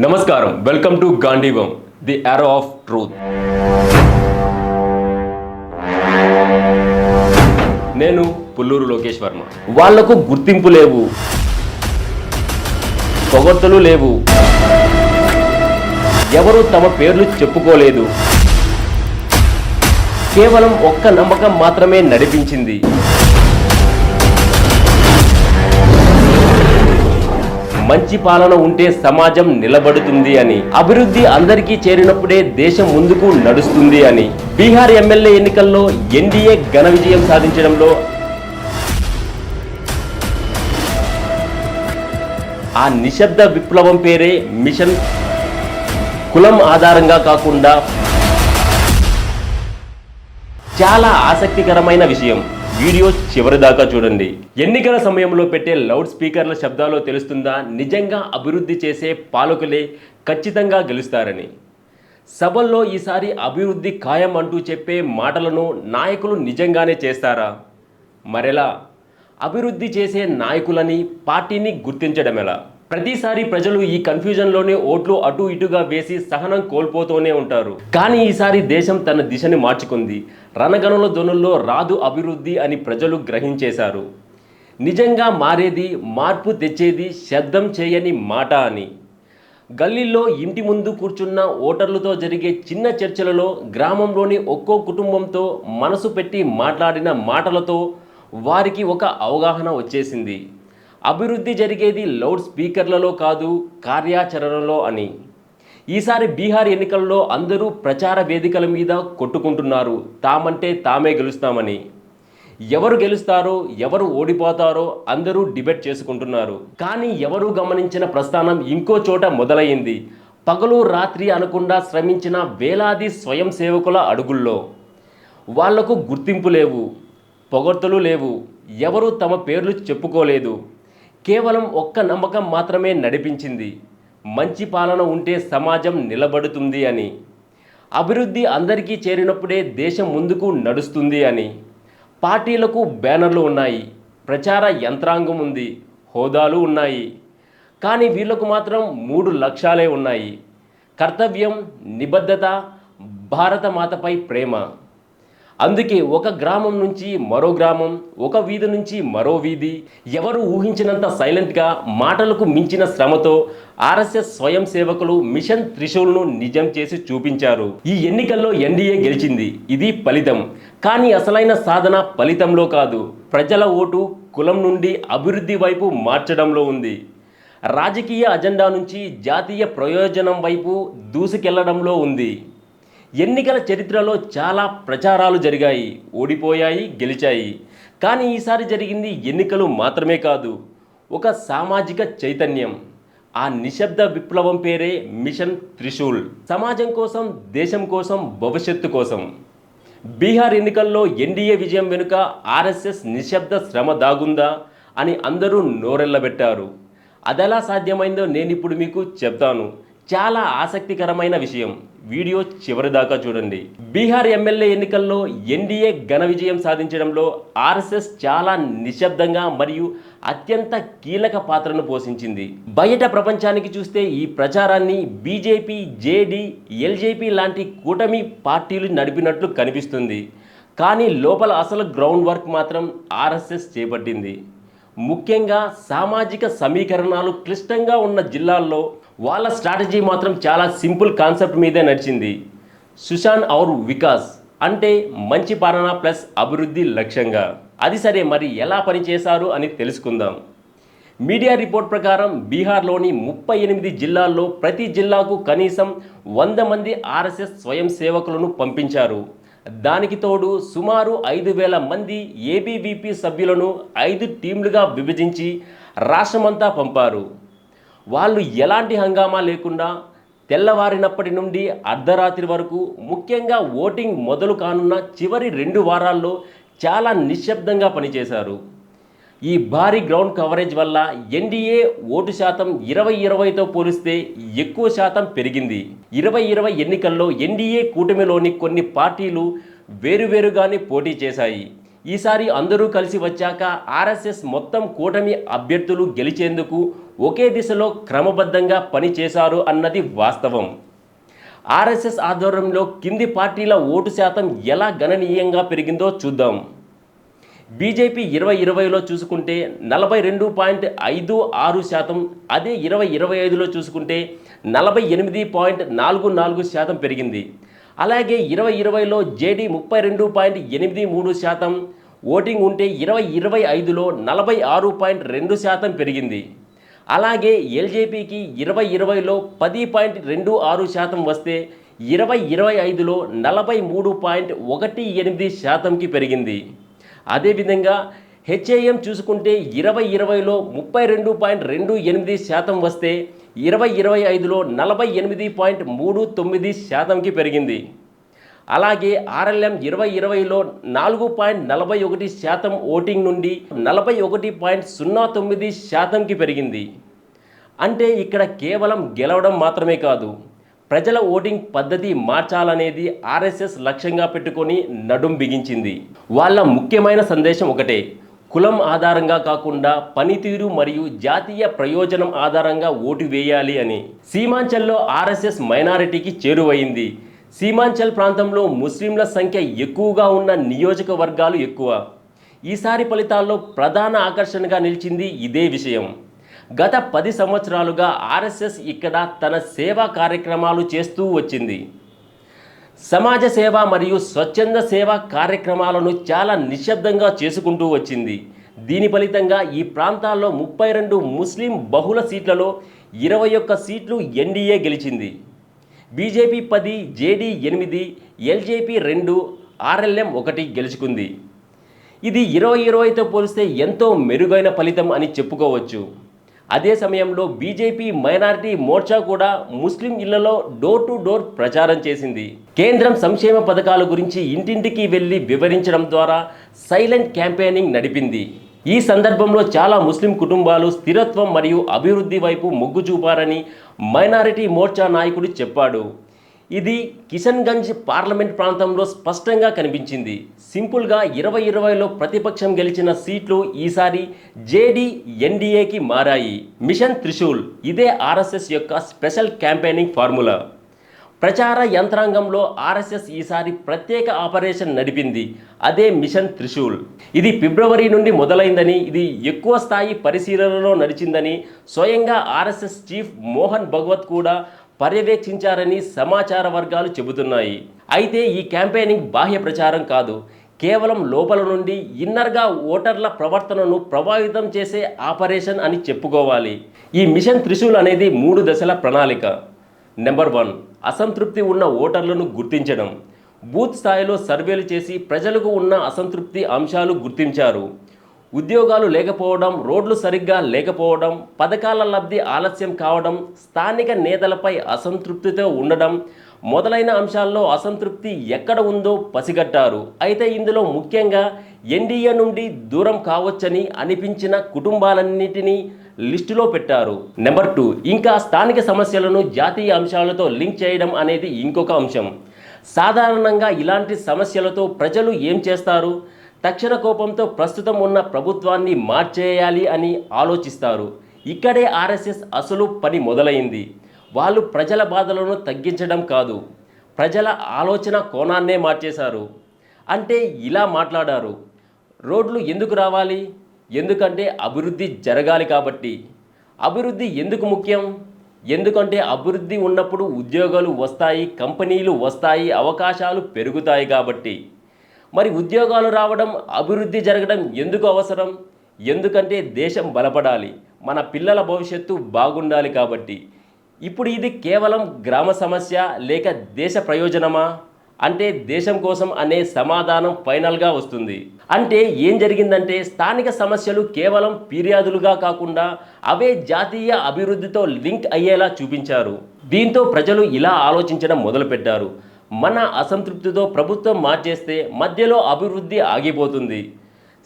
నమస్కారం. Welcome to Gandeevam the arrow of truth నేను పుల్లూరు లోకేష్ వర్మ. వాళ్ళకు గుర్తింపు లేవు. పొగడ్తలు లేవు. ఎవరు తమ పేర్లు చెప్పుకోలేదు. కేవలం ఒక్క నమ్మకం మాత్రమే నడిపించింది. మంచి పాలన ఉంటే సమాజం నిలబడుతుంది అని. అభివృద్ధి అందరికీ చేరినప్పుడే దేశం ముందుకు నడుస్తుంది అని. బీహార్ ఎమ్మెల్యే ఎన్నికల్లో ఎన్డీఏ ఘన విజయం సాధించడంలో ఆ నిశ్శబ్ద విప్లవం పేరే మిషన్ కులం ఆధారంగా కాకుండా చాలా ఆసక్తికరమైన విషయం. వీడియో చివరి దాకా చూడండి. ఎన్నికల సమయంలో పెట్టే లౌడ్ స్పీకర్ల శబ్దాలో తెలుస్తుందా? నిజంగా అభివృద్ధి చేసే పాలకులే ఖచ్చితంగా గెలుస్తారని. సభల్లో ఈసారి అభివృద్ధి ఖాయం అంటూ చెప్పే మాటలను నాయకులు నిజంగానే చేస్తారా? మరెలా? అభివృద్ధి చేసే నాయకులని పార్టీని గుర్తించడం ఎలా ప్రతిసారి ప్రజలు ఈ కన్ఫ్యూజన్లోనే ఓట్లు అటు ఇటుగా వేసి సహనం కోల్పోతూనే ఉంటారు. కానీ ఈసారి దేశం తన దిశని మార్చుకుంది. రణగణల ధ్వనుల్లో రాదు అభివృద్ధి అని ప్రజలు గ్రహించేశారు. నిజంగా మారేది మార్పు తెచ్చేది శబ్దం చేయని మాట అని. గల్లీల్లో ఇంటి ముందు కూర్చున్న ఓటర్లతో జరిగే చిన్న చర్చలలో గ్రామంలోని ఒక్కో కుటుంబంతో మనసు పెట్టి మాట్లాడిన మాటలతో వారికి ఒక అవగాహన వచ్చేసింది. అభివృద్ధి జరిగేది లౌడ్ స్పీకర్లలో కాదు కార్యాచరణలో అని. ఈసారి బీహార్ ఎన్నికల్లో అందరూ ప్రచార వేదికల మీద కొట్టుకుంటున్నారు. తామంటే తామే గెలుస్తామని. ఎవరు గెలుస్తారో ఎవరు ఓడిపోతారో అందరూ డిబేట్ చేసుకుంటున్నారు. కానీ ఎవరు గమనించిన ప్రస్థానం ఇంకో చోట మొదలైంది పగలు రాత్రి అనకుండా శ్రమించిన వేలాది స్వయం సేవకుల అడుగుల్లో. వాళ్ళకు గుర్తింపు లేవు పొగడ్తలు లేవు. ఎవరు తమ పేర్లు చెప్పుకోలేదు. కేవలం ఒక్క నమ్మకం మాత్రమే నడిపించింది. మంచి పాలన ఉంటే సమాజం నిలబడుతుంది అని. అభివృద్ధి అందరికీ చేరినప్పుడే దేశం ముందుకు నడుస్తుంది అని. పార్టీలకు బ్యానర్లు ఉన్నాయి. ప్రచార యంత్రాంగం ఉంది. హోదాలు ఉన్నాయి. కానీ వీళ్ళకు మాత్రం మూడు లక్ష్యాలే ఉన్నాయి. కర్తవ్యం నిబద్ధత భారత మాతపై ప్రేమ. అందుకే ఒక గ్రామం నుంచి మరో గ్రామం ఒక వీధి నుంచి మరో వీధి ఎవరు ఊహించినంత సైలెంట్గా మాటలకు మించిన శ్రమతో ఆర్ఎస్ఎస్ స్వయం సేవకులు మిషన్ త్రిశూల్ను నిజం చేసి చూపించారు. ఈ ఎన్నికల్లో ఎన్డీఏ గెలిచింది. ఇది ఫలితం. కానీ అసలైన సాధన ఫలితంలో కాదు. ప్రజల ఓటు కులం నుండి అభివృద్ధి వైపు మార్చడంలో ఉంది. రాజకీయ అజెండా నుంచి జాతీయ ప్రయోజనం వైపు దూసుకెళ్ళడంలో ఉంది. ఎన్నికల చరిత్రలో చాలా ప్రచారాలు జరిగాయి ఓడిపోయాయి గెలిచాయి. కానీ ఈసారి జరిగింది ఎన్నికలు మాత్రమే కాదు ఒక సామాజిక చైతన్యం. ఆ నిశ్శబ్ద విప్లవం పేరే మిషన్ త్రిశూల్. సమాజం కోసం దేశం కోసం భవిష్యత్తు కోసం. బీహార్ ఎన్నికల్లో ఎన్డీఏ విజయం వెనుక ఆర్ఎస్ఎస్ నిశ్శబ్ద శ్రమ దాగుందా అని అందరూ నోరెళ్ళబెట్టారు అదెలా సాధ్యమైందో నేను ఇప్పుడు మీకు చెప్తాను. చాలా ఆసక్తికరమైన విషయం. వీడియో చివరి దాకా చూడండి. బీహార్ ఎమ్మెల్యే ఎన్నికల్లో ఎన్డీఏ ఘన విజయం సాధించడంలో ఆర్ఎస్ఎస్ చాలా నిశ్శబ్దంగా మరియు అత్యంత కీలక పాత్రను పోషించింది. బయట ప్రపంచానికి చూస్తే ఈ ప్రచారాన్ని బీజేపీ జేడీ ఎల్జేపీ లాంటి కూటమి పార్టీలు నడిపినట్లు కనిపిస్తుంది. కానీ లోపల అసలు గ్రౌండ్ వర్క్ మాత్రం ఆర్ఎస్ఎస్ చేపట్టింది. ముఖ్యంగా సామాజిక సమీకరణాలు క్లిష్టంగా ఉన్న జిల్లాల్లో వాళ్ళ స్ట్రాటజీ మాత్రం చాలా సింపుల్ కాన్సెప్ట్ మీదే నడిచింది. సుశాన్ ఔర్ వికాస్ అంటే మంచి పాలన ప్లస్ అభివృద్ధి లక్ష్యంగా. అది సరే మరి ఎలా పనిచేశారు అని తెలుసుకుందాం. మీడియా రిపోర్ట్ ప్రకారం బీహార్లోని ముప్పై ఎనిమిది జిల్లాల్లో ప్రతి జిల్లాకు కనీసం వంద మంది ఆర్ఎస్ఎస్ స్వయం సేవకులను పంపించారు. దానికి తోడు సుమారు ఐదు వేల మంది ఏబీవీపీ సభ్యులను ఐదు టీంలుగా విభజించి రాష్ట్రమంతా పంపారు. వాళ్ళు ఎలాంటి హంగామా లేకుండా తెల్లవారినప్పటి నుండి అర్ధరాత్రి వరకు ముఖ్యంగా ఓటింగ్ మొదలు కానున్న చివరి రెండు వారాల్లో చాలా నిశ్శబ్దంగా పనిచేశారు. ఈ భారీ గ్రౌండ్ కవరేజ్ వల్ల ఎన్డీఏ ఓటు శాతం ఇరవై ఇరవైతో పోలిస్తే ఎక్కువ శాతం పెరిగింది. ఇరవై ఇరవై ఎన్నికల్లో ఎన్డీఏ కూటమిలోని కొన్ని పార్టీలు వేరువేరుగానే పోటీ చేశాయి. ఈసారి అందరూ కలిసి వచ్చాక ఆర్ఎస్ఎస్ మొత్తం కూటమి అభ్యర్థులు గెలిచేందుకు ఒకే దిశలో క్రమబద్ధంగా పనిచేశారు అన్నది వాస్తవం. ఆర్ఎస్ఎస్ ఆధ్వర్యంలో కింది పార్టీల ఓటు శాతం ఎలా గణనీయంగా పెరిగిందో చూద్దాం. బీజేపీ ఇరవై ఇరవైలో చూసుకుంటే నలభై రెండు పాయింట్ ఐదు ఆరు శాతం అదే ఇరవై ఇరవై ఐదులో చూసుకుంటే నలభై ఎనిమిది పాయింట్ నాలుగు నాలుగు శాతం పెరిగింది. అలాగే ఇరవై ఇరవైలో జేడీ ముప్పై రెండు పాయింట్ ఎనిమిది మూడు శాతం ఓటింగ్ ఉంటే ఇరవై ఇరవై ఐదులో నలభై ఆరు పాయింట్ రెండు శాతం పెరిగింది. అలాగే ఎల్జేపీకి ఇరవై ఇరవైలో పది పాయింట్ రెండు ఆరు శాతం వస్తే ఇరవై ఇరవై ఐదులో నలభై మూడు పాయింట్ ఒకటి ఎనిమిది శాతంకి పెరిగింది. అదేవిధంగా హెచ్ఏఎం చూసుకుంటే ఇరవై ఇరవైలో ముప్పై రెండు పాయింట్ రెండు ఎనిమిది శాతం వస్తే ఇరవై ఇరవై ఐదులో నలభై ఎనిమిది పాయింట్ మూడు తొమ్మిది శాతంకి పెరిగింది. అలాగే ఆర్ఎల్ఎం ఇరవై ఇరవైలో నాలుగు పాయింట్ నలభై ఒకటి శాతం ఓటింగ్ నుండి నలభై ఒకటి పాయింట్ సున్నా తొమ్మిది శాతంకి పెరిగింది. అంటే ఇక్కడ కేవలం గెలవడం మాత్రమే కాదు ప్రజల ఓటింగ్ పద్ధతి మార్చాలనేది ఆర్ఎస్ఎస్ లక్ష్యంగా పెట్టుకొని నడుం బిగించింది. వాళ్ళ ముఖ్యమైన సందేశం ఒకటే కులం ఆధారంగా కాకుండా పనితీరు మరియు జాతీయ ప్రయోజనం ఆధారంగా ఓటు వేయాలి అని. సీమాంచల్లో ఆర్ఎస్ఎస్ మైనారిటీకి చేరువైంది. సీమాంచల్ ప్రాంతంలో ముస్లింల సంఖ్య ఎక్కువగా ఉన్న నియోజకవర్గాలు ఎక్కువ. ఈసారి ఫలితాల్లో ప్రధాన ఆకర్షణగా నిలిచింది ఇదే విషయం. గత పది సంవత్సరాలుగా ఆర్ఎస్ఎస్ ఇక్కడ తన సేవా కార్యక్రమాలు చేస్తూ వచ్చింది. సమాజ సేవ మరియు స్వచ్ఛంద సేవా కార్యక్రమాలను చాలా నిశ్శబ్దంగా చేసుకుంటూ వచ్చింది. దీని ఫలితంగా ఈ ప్రాంతాల్లో ముప్పై రెండు ముస్లిం బహుళ సీట్లలో ఇరవై ఒక్క సీట్లు ఎన్డీఏ గెలిచింది. బీజేపీ పది జేడీ ఎనిమిది ఎల్జేపీ రెండు ఆర్ఎల్ఎం ఒకటి గెలుచుకుంది. ఇది ఇరవై ఇరవైతో పోలిస్తే ఎంతో మెరుగైన ఫలితం అని చెప్పుకోవచ్చు. అదే సమయంలో బీజేపీ మైనారిటీ మోర్చా కూడా ముస్లిం ఇళ్ళలో డోర్ టు డోర్ ప్రచారం చేసింది. కేంద్రం సంక్షేమ పథకాల గురించి ఇంటింటికి వెళ్ళి వివరించడం ద్వారా సైలెంట్ క్యాంపెయినింగ్ నడిపింది. ఈ సందర్భంలో చాలా ముస్లిం కుటుంబాలు స్థిరత్వం మరియు అభివృద్ధి వైపు మొగ్గు చూపారని మైనారిటీ మోర్చా నాయకుడు చెప్పాడు. ఇది కిషన్గంజ్ పార్లమెంట్ ప్రాంతంలో స్పష్టంగా కనిపించింది. సింపుల్గా ఇరవై ఇరవైలో ప్రతిపక్షం గెలిచిన సీట్లు ఈసారి జేడీ ఎన్డీఏకి మారాయి. మిషన్ త్రిశూల్ ఇదే ఆర్ఎస్ఎస్ యొక్క స్పెషల్ క్యాంపెయినింగ్ ఫార్ములా. ప్రచార యంత్రాంగంలో ఆర్ఎస్ఎస్ ఈసారి ప్రత్యేక ఆపరేషన్ నడిపింది. అదే మిషన్ త్రిశూల్. ఇది ఫిబ్రవరి నుండి మొదలైందని ఇది ఎక్కువ స్థాయి పరిశీలనలో నడిచిందని స్వయంగా ఆర్ఎస్ఎస్ చీఫ్ మోహన్ భగవత్ కూడా పర్యవేక్షించారని సమాచార వర్గాలు చెబుతున్నాయి. అయితే ఈ క్యాంపెయినింగ్ బాహ్య ప్రచారం కాదు. కేవలం లోపల నుండి ఇన్నర్గా ఓటర్ల ప్రవర్తనను ప్రభావితం చేసే ఆపరేషన్ అని చెప్పుకోవాలి. ఈ మిషన్ త్రిశూల్ అనేది మూడు దశల ప్రణాళిక. నెంబర్ వన్ అసంతృప్తి ఉన్న ఓటర్లను గుర్తించడం. బూత్ స్థాయిలో సర్వేలు చేసి ప్రజలకు ఉన్న అసంతృప్తి అంశాలు గుర్తించారు. ఉద్యోగాలు లేకపోవడం రోడ్లు సరిగ్గా లేకపోవడం పథకాల లబ్ధి ఆలస్యం కావడం స్థానిక నేతలపై అసంతృప్తితో ఉండడం మొదలైన అంశాల్లో అసంతృప్తి ఎక్కడ ఉందో పసిగట్టారు. అయితే ఇందులో ముఖ్యంగా ఎన్డీఏ నుండి దూరం కావచ్చని అనిపించిన కుటుంబాలన్నిటినీ లిస్టులో పెట్టారు. నెంబర్ టూ ఇంకా స్థానిక సమస్యలను జాతీయ అంశాలతో లింక్ చేయడం అనేది ఇంకొక అంశం. సాధారణంగా ఇలాంటి సమస్యలతో ప్రజలు ఏం చేస్తారు? తక్షణ కోపంతో ప్రస్తుతం ఉన్న ప్రభుత్వాన్ని మార్చేయాలి అని ఆలోచిస్తారు. ఇక్కడే ఆర్ఎస్ఎస్ అసలు పని మొదలైంది. వాళ్ళు ప్రజల బాధలను తగ్గించడం కాదు ప్రజల ఆలోచన కోణాన్నే మార్చేశారు. అంటే ఇలా మాట్లాడారు. రోడ్లు ఎందుకు రావాలి? ఎందుకంటే అభివృద్ధి జరగాలి కాబట్టి. అభివృద్ధి ఎందుకు ముఖ్యం? ఎందుకంటే అభివృద్ధి ఉన్నప్పుడు ఉద్యోగాలు వస్తాయి కంపెనీలు వస్తాయి అవకాశాలు పెరుగుతాయి కాబట్టి. మరి ఉద్యోగాలు రావడం అభివృద్ధి జరగడం ఎందుకు అవసరం? ఎందుకంటే దేశం బలపడాలి మన పిల్లల భవిష్యత్తు బాగుండాలి కాబట్టి. ఇప్పుడు ఇది కేవలం గ్రామ సమస్య లేక దేశ ప్రయోజనమా? అంటే దేశం కోసం అనే సమాధానం ఫైనల్గా వస్తుంది. అంటే ఏం జరిగిందంటే స్థానిక సమస్యలు కేవలం ఫిర్యాదులుగా కాకుండా అవే జాతీయ అభివృద్ధితో లింక్ అయ్యేలా చూపించారు. దీంతో ప్రజలు ఇలా ఆలోచించడం మొదలుపెట్టారు. మన అసంతృప్తితో ప్రభుత్వం మార్చేస్తే మధ్యలో అభివృద్ధి ఆగిపోతుంది.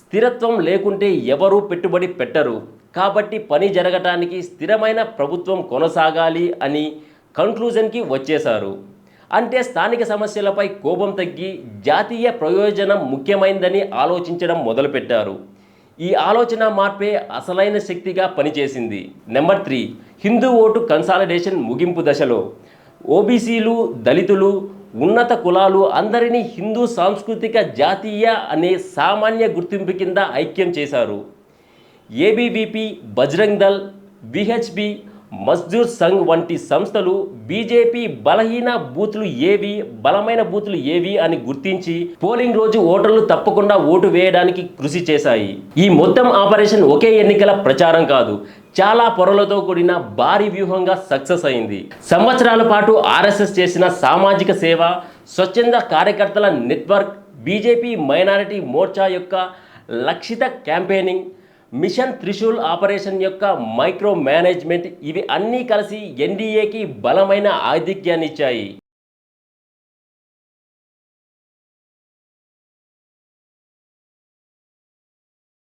స్థిరత్వం లేకుంటే ఎవరూ పెట్టుబడి పెట్టరు. కాబట్టి పని జరగటానికి స్థిరమైన ప్రభుత్వం కొనసాగాలి అని కంక్లూజన్కి వచ్చేశారు. అంటే స్థానిక సమస్యలపై కోపం తగ్గి జాతీయ ప్రయోజనం ముఖ్యమైందని ఆలోచించడం మొదలుపెట్టారు. ఈ ఆలోచన మార్పే అసలైన శక్తిగా పనిచేసింది. Number three Hindu vote consolidation ముగింపు దశలో. ఓబీసీలు దళితులు ఉన్నత కులాలు అందరినీ హిందూ సాంస్కృతిక జాతీయ అనే సామాన్య గుర్తింపు కింద ఐక్యం చేశారు. ఏబీవీపీ బజరంగ్ దల్ విహెచ్బి మజ్దూర్ సంఘ్ వంటి సంస్థలు బీజేపీ బలహీన బూతులు ఏవి బలమైన బూతులు ఏవి అని గుర్తించి పోలింగ్ రోజు ఓటర్లు తప్పకుండా ఓటు వేయడానికి కృషి చేశాయి. ఈ మొత్తం ఆపరేషన్ ఒకే ఎన్నికల ప్రచారం కాదు చాలా పొరలతో కూడిన భారీ వ్యూహంగా సక్సెస్ అయింది. సంవత్సరాల పాటు ఆర్ఎస్ఎస్ చేసిన సామాజిక సేవ స్వచ్ఛంద కార్యకర్తల నెట్వర్క్ బీజేపీ మైనారిటీ మోర్చా యొక్క లక్షిత క్యాంపెయినింగ్ మిషన్ త్రిశూల్ ఆపరేషన్ యొక్క మైక్రో మేనేజ్మెంట్ ఇవి అన్నీ కలిసి ఎన్డీఏకి బలమైన ఆధిక్యాన్ని ఇచ్చాయి